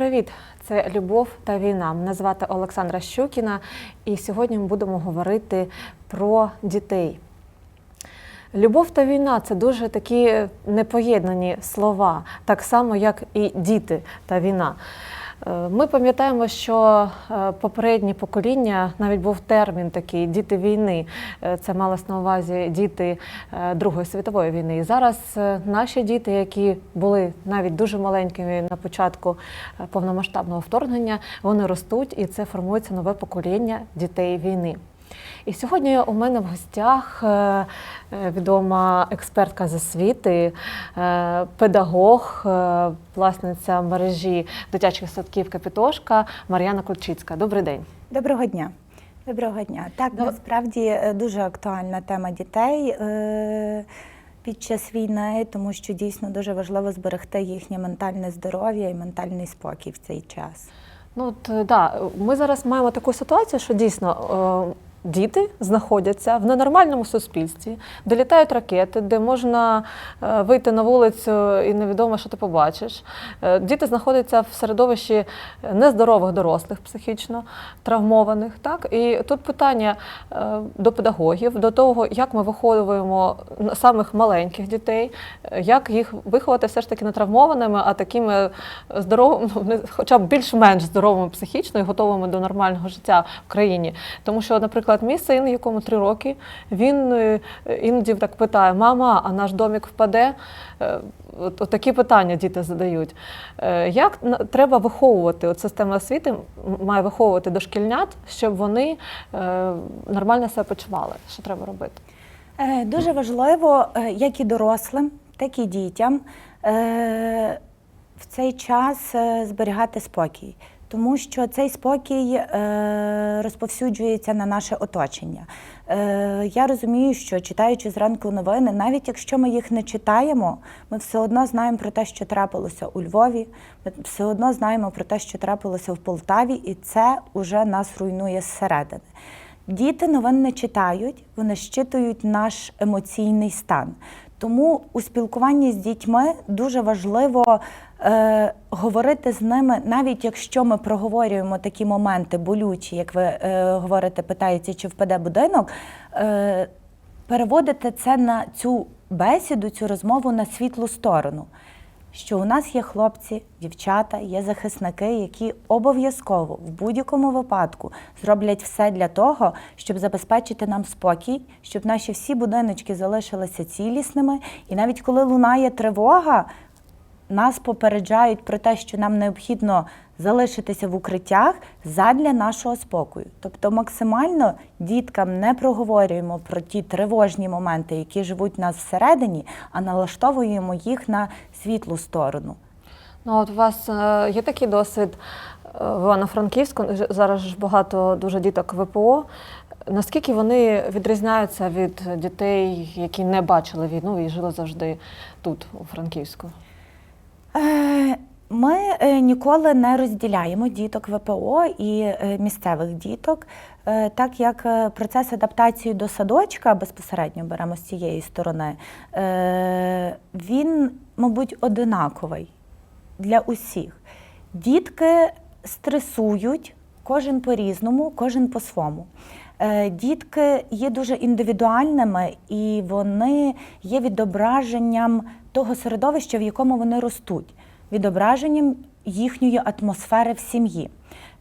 Привіт! Це Любов та війна. Мене звати Олександра Щукіна, і сьогодні ми будемо говорити про дітей. Любов та війна це дуже такі непоєднані слова, так само, як і діти та війна. Е, Ми пам'ятаємо, що попереднє попередні покоління навіть був термін такий діти війни. Е, Це малось на увазі діти е, Другої світової війни. І зараз е, наші діти, які були навіть дуже маленькими на початку е, повномасштабного вторгнення, вони ростуть і це формується нове покоління дітей війни. І сьогодні у мене в гостях е, е, відома експертка з освіти, е, педагог, власниця мережі дитячих садків Капітошка Мар'яна Ключицька. Добрий день. Доброго дня. Доброго дня. Так, Доб- насправді е, дуже актуальна тема дітей під час війни, тому що дійсно дуже важливо зберегти їхнє ментальне здоров'я і ментальний спокій в цей час. Ну от да, ми зараз маємо таку ситуацію, що дійсно. Діти знаходяться в ненормальному суспільстві, де літають ракети, де можна е, вийти на вулицю і невідомо, що ти побачиш. Е, Діти знаходяться в середовищі нездорових дорослих, психічно травмованих. Так? І тут питання е, до педагогів, до того, як ми виховуємо самих маленьких дітей, як їх виховати все ж таки не травмованими, а такими здоровими, ну, хоча б більш-менш здоровими психічно і готовими до нормального життя в країні. Тому що, наприклад, мій син, якому три роки, він е, іноді так питає: мама, а наш домик впаде? Е, От, такі питання діти задають. Е, Як треба виховувати? От система освіти має виховувати дошкільнят, щоб вони нормально себе почували. Що треба робити? Дуже важливо, як і дорослим, так і дітям в цей час зберігати спокій. Тому що цей спокій е, розповсюджується на наше оточення. Е, я розумію, що читаючи зранку новини, навіть якщо ми їх не читаємо, ми все одно знаємо про те, що трапилося у Львові, ми все одно знаємо про те, що трапилося в Полтаві, і це вже нас руйнує зсередини. Діти новин не читають, вони щитують наш емоційний стан. Тому у спілкуванні з дітьми дуже важливо е, говорити з ними, навіть якщо ми проговорюємо такі моменти болючі, як ви е, говорите, питається, чи впаде будинок. Е, переводити це на цю бесіду, цю розмову на світлу сторону. Що у нас є хлопці, дівчата, є захисники, які обов'язково в будь-якому випадку зроблять все для того, щоб забезпечити нам спокій, щоб наші всі будиночки залишилися цілісними. І навіть коли лунає тривога, нас попереджають про те, що нам необхідно залишитися в укриттях задля нашого спокою. Тобто максимально діткам не проговорюємо про ті тривожні моменти, які живуть в нас всередині, а налаштовуємо їх на світлу сторону. Ну, от у вас е, є такий досвід е, в Івано-Франківську. Зараз ж багато дуже діток ВПО. Наскільки вони відрізняються від дітей, які не бачили війну і жили завжди тут, у Франківську? Ми е, ніколи не розділяємо діток ВПО і е, місцевих діток, е, так як процес адаптації до садочка безпосередньо беремо з цієї сторони, він, мабуть, одинаковий для усіх. Дітки стресують, кожен по-різному, кожен по-своєму. Дітки є дуже індивідуальними і вони є відображенням того середовища, в якому вони ростуть, відображенням їхньої атмосфери в сім'ї.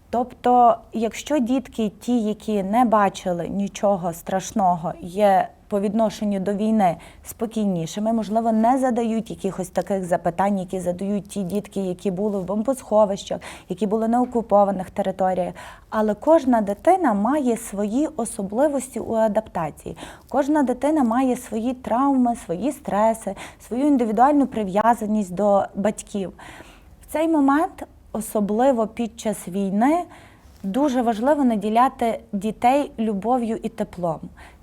Тобто, якщо дітки, ті, які не бачили нічого страшного, є по відношенню до війни спокійнішими, можливо, не задають якихось таких запитань, які задають ті дітки, які були в бомбосховищах, які були на окупованих територіях. Але кожна дитина має свої особливості у адаптації. Кожна дитина має свої травми, свої стреси, свою індивідуальну прив'язаність до батьків. В цей момент, особливо під час війни, дуже важливо наділяти дітей любов'ю і теплом.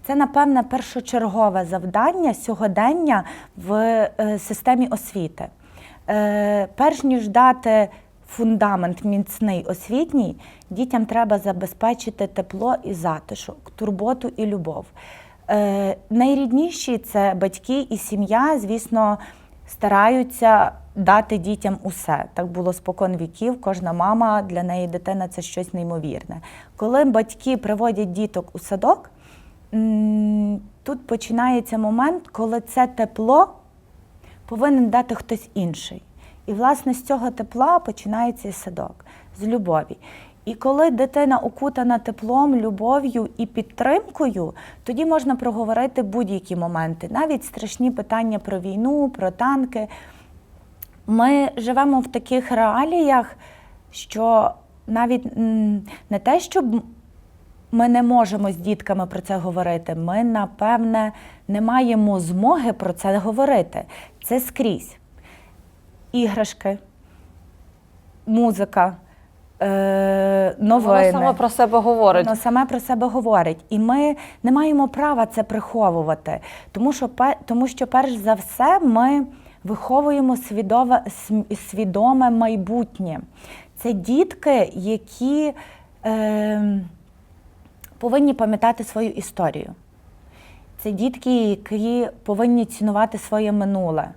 Це, напевне, першочергове завдання сьогодення в е, системі освіти. Е, перш ніж дати фундамент міцний освітній, дітям треба забезпечити тепло і затишок, турботу і любов. Е, найрідніші це батьки і сім'я, звісно, стараються дати дітям усе. Так було спокон віків. Кожна мама для неї дитина це щось неймовірне. Коли батьки приводять діток у садок, тут починається момент, коли це тепло повинен дати хтось інший. І, власне, з цього тепла починається садок, з любові. І коли дитина окутана теплом, любов'ю і підтримкою, тоді можна проговорити будь-які моменти, навіть страшні питання про війну, про танки. Ми живемо в таких реаліях, що навіть не те, щоб ми не можемо з дітками про це говорити, ми, напевне, не маємо змоги про це говорити. Це скрізь. Іграшки, музика, е, новини. Воно саме про себе говорить. Воно саме про себе говорить. І ми не маємо права це приховувати. Тому що, тому що перш за все, ми виховуємо свідове, свідоме майбутнє. Це дітки, які е, повинні пам'ятати свою історію. Це дітки, які повинні цінувати своє минуле.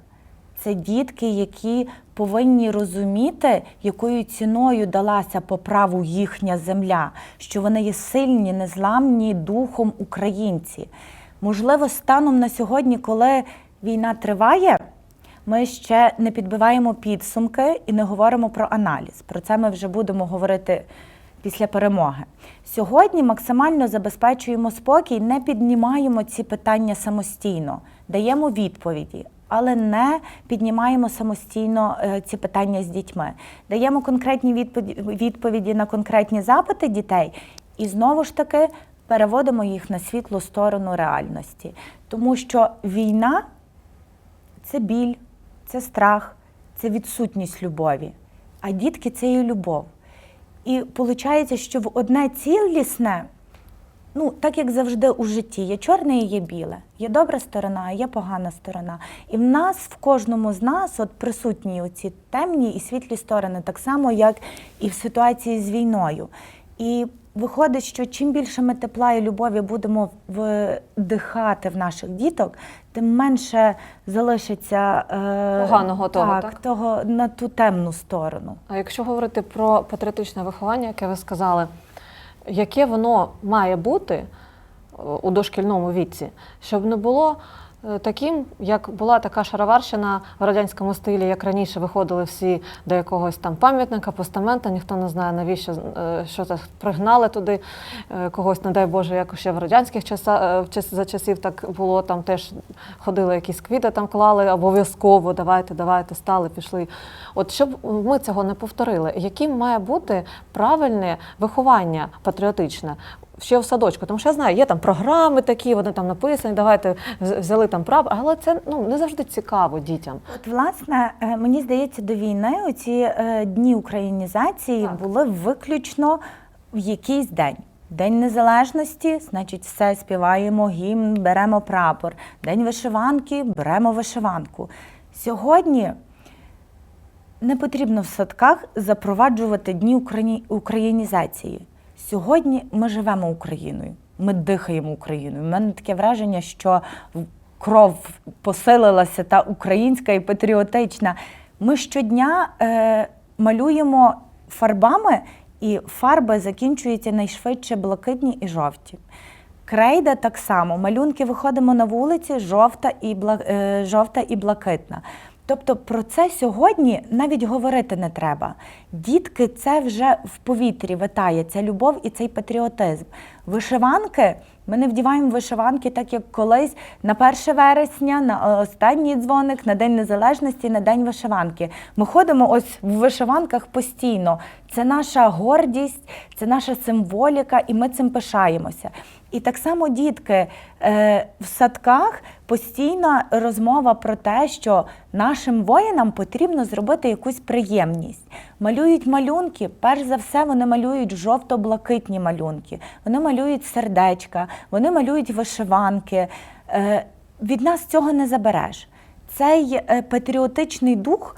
Це дітки, які повинні розуміти, якою ціною далася по праву їхня земля, що вони є сильні, незламні духом українці. Можливо, станом на сьогодні, коли війна триває, ми ще не підбиваємо підсумки і не говоримо про аналіз. Про це ми вже будемо говорити після перемоги. Сьогодні максимально забезпечуємо спокій, не піднімаємо ці питання самостійно, даємо відповіді. Але не піднімаємо самостійно е, ці питання з дітьми, даємо конкретні відповіді, на конкретні запити дітей, і знову ж таки переводимо їх на світлу сторону реальності. Тому що війна це біль, це страх, це відсутність любові. А дітки це і любов. І виходить, що в одне цілісне, ну, так як завжди у житті, є чорне і є біле, є добра сторона, є погана сторона. І в нас, в кожному з нас, от присутні оці темні і світлі сторони, так само, як і в ситуації з війною. І виходить, що чим більше ми тепла і любові будемо вдихати в наших діток, тим менше залишиться е, Поганого того, так, так? того на ту темну сторону. А якщо говорити про патріотичне виховання, яке ви сказали, яке воно має бути е, у дошкільному віці, щоб не було таким, як була така шароварщина в радянському стилі, як раніше виходили всі до якогось там пам'ятника, постамента, ніхто не знає, навіщо е, що це пригнали туди е, когось, не дай Боже, як ще в радянських часах е, час- за часів так було, там теж ходили якісь квіти, там клали обов'язково, давайте, давайте, стали, пішли. От щоб ми цього не повторили, яким має бути правильне виховання патріотичне? Ще в садочку, тому що я знаю, є там програми такі, вони там написані, давайте взяли там прапор, але це ну не завжди цікаво дітям. От, власне, е, мені здається, до війни оці е, дні українізації Так. були виключно в якийсь день. День незалежності, значить, все співаємо гімн, беремо прапор. День вишиванки, беремо вишиванку. Сьогодні не потрібно в садках запроваджувати дні україні- українізації. Сьогодні ми живемо Україною, ми дихаємо Україною. У мене таке враження, що кров посилилася та українська і патріотична. Ми щодня е, малюємо фарбами, і фарби закінчуються найшвидше блакитні і жовті. Крейда так само. Малюнки виходимо на вулиці, жовта і, бла... е, жовта і блакитна. Тобто про це сьогодні навіть говорити не треба. Дітки це вже в повітрі витає, ця любов і цей патріотизм. Вишиванки, ми не вдіваємо вишиванки, так як колись на 1 вересня, на е, останній дзвоник, на День Незалежності, на День вишиванки. Ми ходимо ось в вишиванках постійно. Це наша гордість, це наша символіка, і ми цим пишаємося. І так само дітки е, в садках постійна розмова про те, що нашим воїнам потрібно зробити якусь приємність. Малюють малюнки, перш за все, вони малюють жовто-блакитні малюнки, вони малюють сердечка, вони малюють вишиванки. Е, від нас цього не забереш. Цей е, патріотичний дух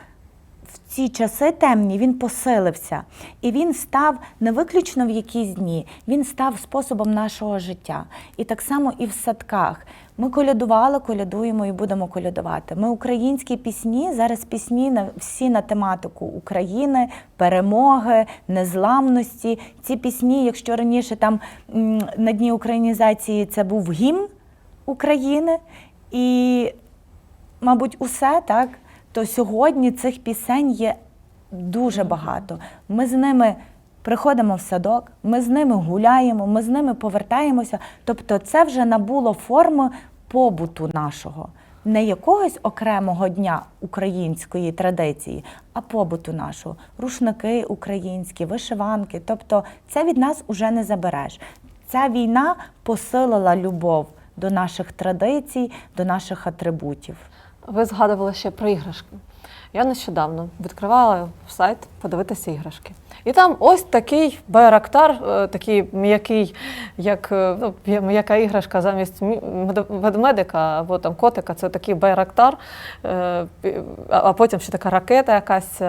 в ці часи темні він посилився. І він став не виключно в якісь дні, він став способом нашого життя. І так само і в садках. Ми колядували, колядуємо і будемо колядувати. Ми українські пісні, зараз пісні на всі на тематику України, перемоги, незламності. Ці пісні, якщо раніше там на дні українізації це був гімн України, і, мабуть, усе так, то сьогодні цих пісень є дуже багато. Ми з ними приходимо в садок, ми з ними гуляємо, ми з ними повертаємося. Тобто, це вже набуло форми побуту нашого. Не якогось окремого дня української традиції, а побуту нашого. Рушники українські, вишиванки. Тобто, це від нас уже не забереш. Ця війна посилила любов до наших традицій, до наших атрибутів. Ви згадували ще про іграшки. Я нещодавно відкривала сайт подивитися іграшки. І там ось такий байрактар, е, такий м'який, як е, ну, м'яка іграшка замість ведмедика або там котика, це такий байрактар, е, а потім ще така ракета якась.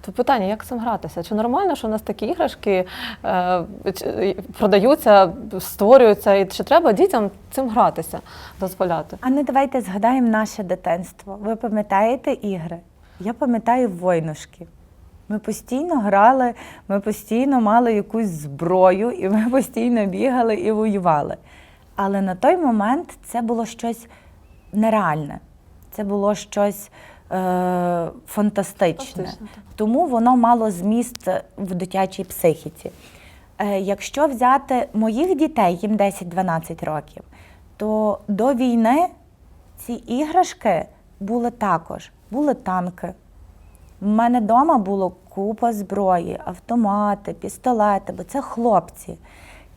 То питання, як цим гратися? Чи нормально, що у нас такі іграшки продаються, створюються, і чи треба дітям цим гратися, дозволяти? А ну давайте згадаємо наше дитинство. Ви пам'ятаєте ігри? Я пам'ятаю войнушки. Ми постійно грали, ми постійно мали якусь зброю, і ми постійно бігали і воювали. Але на той момент це було щось нереальне, це було щось е, фантастичне. Фантастично. Тому воно мало зміст в дитячій психіці. Е, Якщо взяти моїх дітей, їм 10-12 років, то до війни ці іграшки були також. Були танки. У мене вдома було купа зброї, автомати, пістолети, бо це хлопці.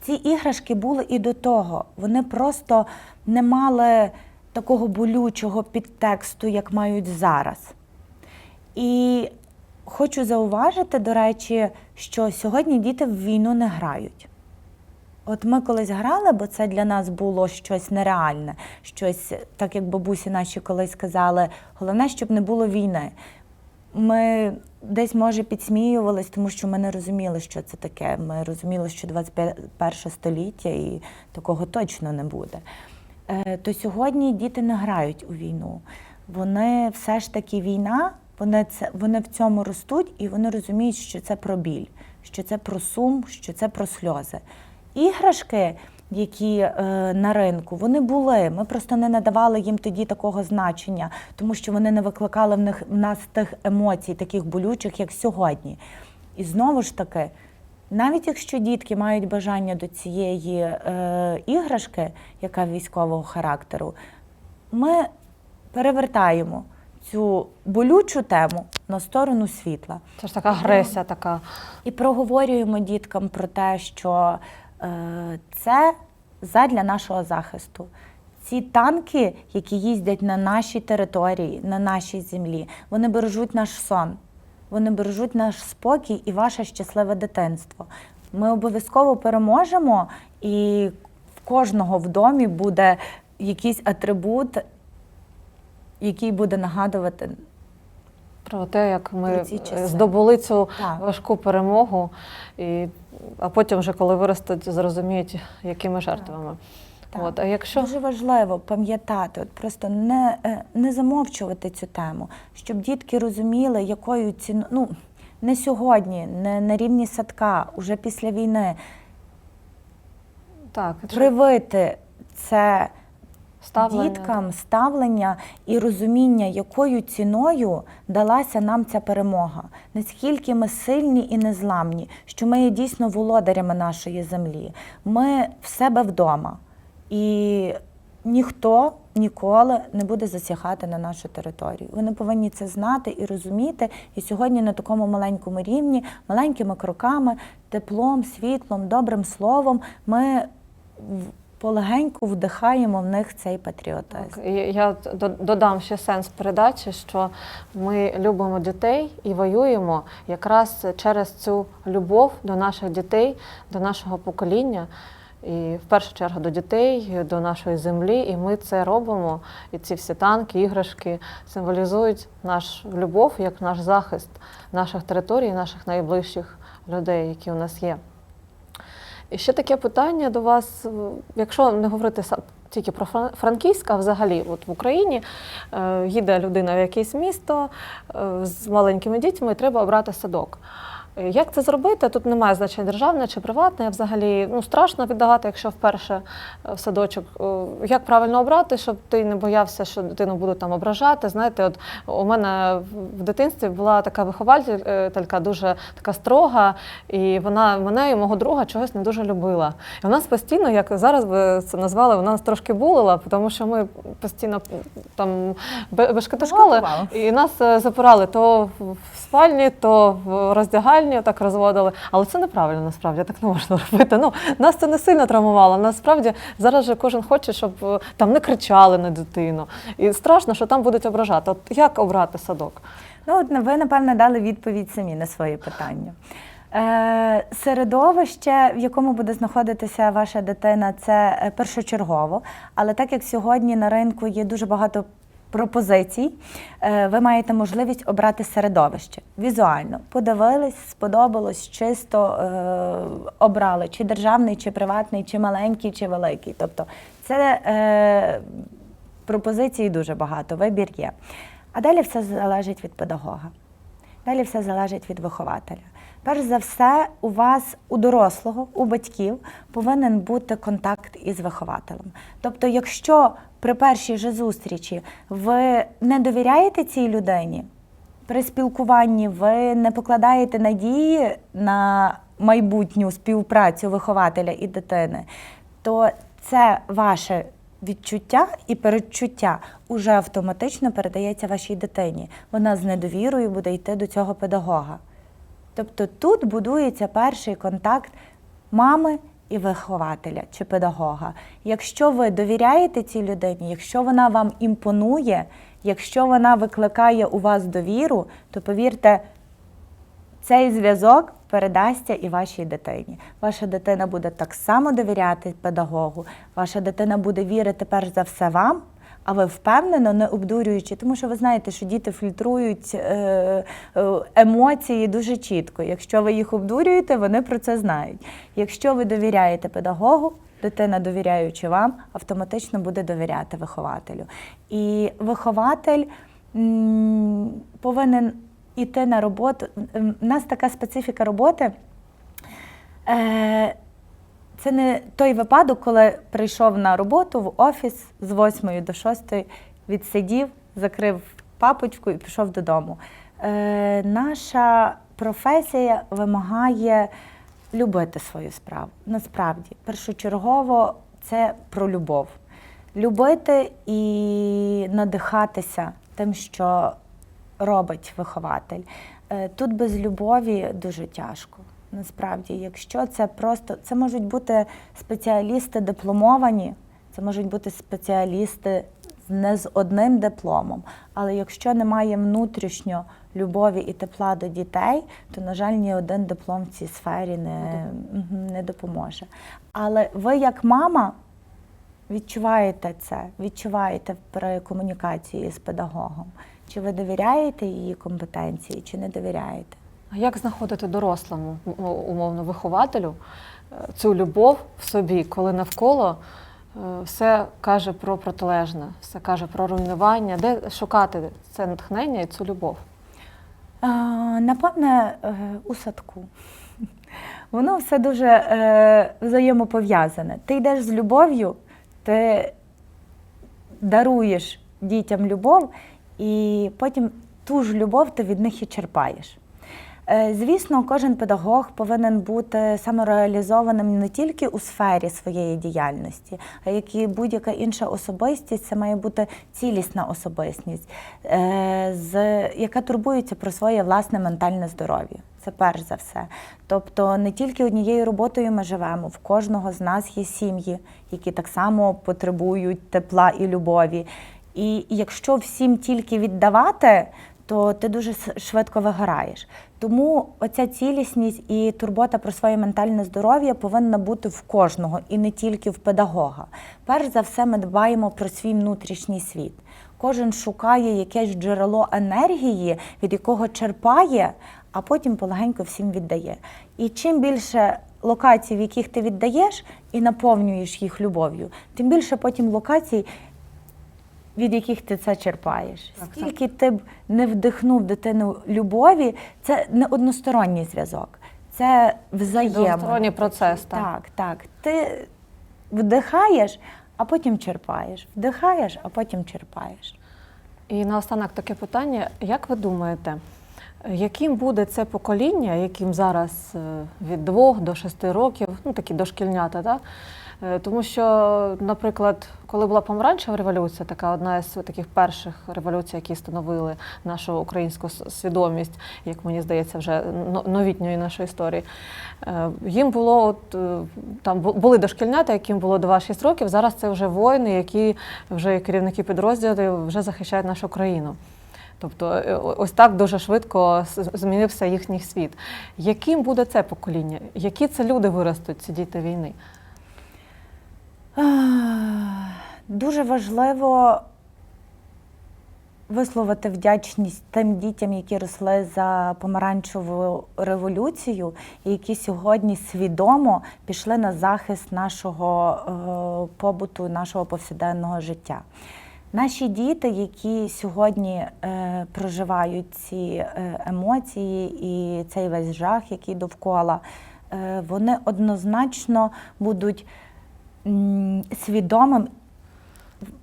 Ці іграшки були і до того. Вони просто не мали такого болючого підтексту, як мають зараз. І хочу зауважити, до речі, що сьогодні діти в війну не грають. От ми колись грали, бо це для нас було щось нереальне, щось, так як бабусі наші колись казали, головне, щоб не було війни. Ми десь, може, підсміювались, тому що ми не розуміли, що це таке. Ми розуміли, що 21 століття і такого точно не буде. Е, То сьогодні діти не грають у війну. Вони все ж таки війна, вони, це, вони в цьому ростуть і вони розуміють, що це про біль, що це про сум, що це про сльози. Іграшки, які е, на ринку, вони були. Ми просто не надавали їм тоді такого значення, тому що вони не викликали в них в нас тих емоцій, таких болючих, як сьогодні. І знову ж таки, навіть якщо дітки мають бажання до цієї е, іграшки, яка військового характеру, ми перевертаємо цю болючу тему на сторону світла. Це ж така агресія, така. І проговорюємо діткам про те, що це задля нашого захисту. Ці танки, які їздять на нашій території, на нашій землі, вони бережуть наш сон, вони бережуть наш спокій і ваше щасливе дитинство. Ми обов'язково переможемо, і в кожного в домі буде якийсь атрибут, який буде нагадувати Про те, як ми часи. здобули цю Так. важку перемогу, і, а потім, вже, коли виростуть, зрозуміють, якими жертвами. Так. От, а якщо Дуже важливо пам'ятати, от просто не, е, не замовчувати цю тему, щоб дітки розуміли, якою ціною, ну не сьогодні, не на рівні садка, уже після війни, так, привити це ставлення, діткам ставлення і розуміння, якою ціною далася нам ця перемога, наскільки ми сильні і незламні, що ми є дійсно володарями нашої землі. Ми в себе вдома. І ніхто ніколи не буде засягати на нашу територію. Вони повинні це знати і розуміти. І сьогодні на такому маленькому рівні, маленькими кроками, теплом, світлом, добрим словом, ми полегеньку вдихаємо в них цей патріотизм. Так, і я до- додам ще сенс передачі, що ми любимо дітей і воюємо якраз через цю любов до наших дітей, до нашого покоління. І в першу чергу до дітей, до нашої землі, і ми це робимо. І ці всі танки, іграшки символізують наш любов як наш захист наших територій, наших найближчих людей, які у нас є. І ще таке питання до вас, якщо не говорити тільки про Фран- Франківськ, а взагалі, от в Україні е, їде людина в якесь місто е, з маленькими дітьми, і треба обрати садок. Е, Як це зробити? Тут немає значення державне чи приватне. Взагалі ну, страшно віддавати, якщо вперше е, в садочок. Е, Як правильно обрати, щоб ти не боявся, що дитину будуть там ображати? Знаєте, от у мене в- в дитинстві була така вихователька, дуже така строга, і вона мене і мого друга чогось не дуже любила. І у нас постійно, як зараз би це назвали, вона нас трошки булила, тому що ми постійно там бе- бешкетували. Бешкетували. І нас запирали то в в спальні, то в роздягальні, так розводили. Але це неправильно насправді, так не можна робити. Ну, нас це не сильно травмувало. Насправді зараз же кожен хоче, щоб е, там не кричали на дитину. І страшно, що там будуть ображати. От як обрати садок? Ну, от ви, напевно, дали відповідь самі на своє питання. Е, середовище, в якому буде знаходитися ваша дитина, це е, першочергово. Але так як сьогодні на ринку є дуже багато пропозицій, е, ви маєте можливість обрати середовище візуально. Подивились, сподобалось, чисто е, обрали, чи державний, чи приватний, чи маленький, чи великий. Тобто це е, пропозицій дуже багато, вибір є. А далі все залежить від педагога. Далі все залежить від вихователя. Перш за все, у вас, у дорослого, у батьків, повинен бути контакт із вихователем. Тобто, якщо при першій же зустрічі ви не довіряєте цій людині, при спілкуванні ви не покладаєте надії на майбутню співпрацю вихователя і дитини, то це ваше відчуття і передчуття уже автоматично передається вашій дитині. Вона з недовірою буде йти до цього педагога. Тобто тут будується перший контакт мами і вихователя чи педагога. Якщо ви довіряєте цій людині, якщо вона вам імпонує, якщо вона викликає у вас довіру, то повірте, цей зв'язок передасться і вашій дитині. Ваша дитина буде так само довіряти педагогу, ваша дитина буде вірити перш за все вам. А ви впевнено, не обдурюючи, тому що ви знаєте, що діти фільтрують е, е, емоції дуже чітко. Якщо ви їх обдурюєте, вони про це знають. Якщо ви довіряєте педагогу, дитина, довіряючи вам, автоматично буде довіряти вихователю. І вихователь повинен іти на роботу. У нас така специфіка роботи. Це не той випадок, коли прийшов на роботу в офіс з 8 до 6, відсидів, закрив папочку і пішов додому. Е, наша професія вимагає любити свою справу. Насправді, першочергово це про любов. Любити і надихатися тим, що робить вихователь. Е, Тут без любові дуже тяжко. Насправді, якщо це просто це можуть бути спеціалісти дипломовані, це можуть бути спеціалісти не з одним дипломом. Але якщо немає внутрішньо любові і тепла до дітей, то, на жаль, ні один диплом в цій сфері не, не допоможе. Але ви, як мама, відчуваєте це, відчуваєте при комунікації з педагогом. Чи ви довіряєте її компетенції, чи не довіряєте? А як знаходити дорослому, умовно, вихователю е, цю любов в собі, коли навколо е, все каже про протилежне, все каже про руйнування, де шукати це натхнення і цю любов? Напевне, е, у садку. Воно все дуже взаємопов'язане. Ти йдеш з любов'ю, ти даруєш дітям любов, і потім ту ж любов ти від них і черпаєш. Е, Звісно, кожен педагог повинен бути самореалізованим не тільки у сфері своєї діяльності, а як і будь-яка інша особистість, це має бути цілісна особистість, е, яка турбується про своє власне ментальне здоров'я. Це перш за все. Тобто не тільки однією роботою ми живемо, в кожного з нас є сім'ї, які так само потребують тепла і любові. І якщо всім тільки віддавати, то ти дуже швидко вигораєш. Тому оця цілісність і турбота про своє ментальне здоров'я повинна бути в кожного і не тільки в педагога. Перш за все, ми дбаємо про свій внутрішній світ. Кожен шукає якесь джерело енергії, від якого черпає, а потім полегенько всім віддає. І чим більше локацій, в яких ти віддаєш і наповнюєш їх любов'ю, тим більше потім локацій, від яких ти це черпаєш. Так, так. Скільки ти б не вдихнув дитину любові, це не односторонній зв'язок, це взаємно. Двосторонній процес, так. Так, так. Ти вдихаєш, а потім черпаєш. Вдихаєш, а потім черпаєш. І наостанок таке питання: як ви думаєте, яким буде це покоління, яким зараз е, від 2 до 6 років, ну такі дошкільнята, так? Е, Тому що, наприклад, коли була помаранчева революція, така одна із таких перших революцій, які становили нашу українську свідомість, як мені здається, вже новітньої нашої історії. е, Їм було от е, там були дошкільнята, яким було 2-6 років. Зараз це вже воїни, які вже керівники підрозділів вже захищають нашу країну. Тобто, ось так дуже швидко змінився їхній світ. Яким буде це покоління? Які це люди виростуть, ці діти війни? Дуже важливо висловити вдячність тим дітям, які росли за помаранчеву революцію, і які сьогодні свідомо пішли на захист нашого е, побуту, нашого повсякденного життя. Наші діти, які сьогодні е, проживають ці е, емоції і цей весь жах, який довкола, е, вони однозначно будуть свідомим,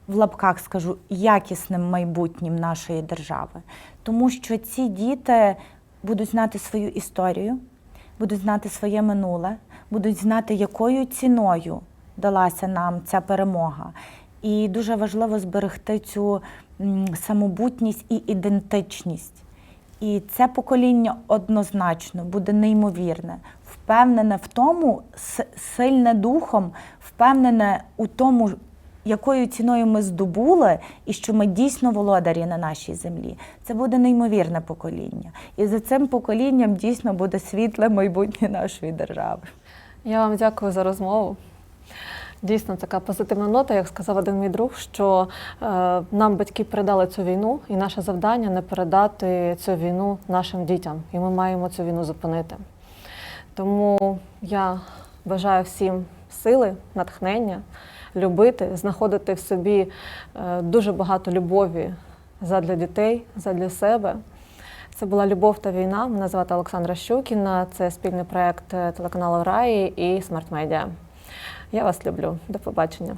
в лапках скажу, якісним майбутнім нашої держави. Тому що ці діти будуть знати свою історію, будуть знати своє минуле, будуть знати, якою ціною далася нам ця перемога. І дуже важливо зберегти цю самобутність і ідентичність. І це покоління однозначно буде неймовірне, впевнене в тому, сильне духом, впевнене у тому, якою ціною ми здобули, і що ми дійсно володарі на нашій землі. Це буде неймовірне покоління. І за цим поколінням дійсно буде світле майбутнє нашої держави. Я вам дякую за розмову. Дійсно, така позитивна нота, як сказав один мій друг, що е, нам батьки передали цю війну, і наше завдання не передати цю війну нашим дітям. І ми маємо цю війну зупинити. Тому я бажаю всім сили, натхнення, любити, знаходити в собі е, дуже багато любові задля дітей, задля себе. Це була Любов та війна. Мене звати Олександра Щукіна. Це спільний проект телеканалу Раї і Смарт Медіа. Я вас люблю. До побачення.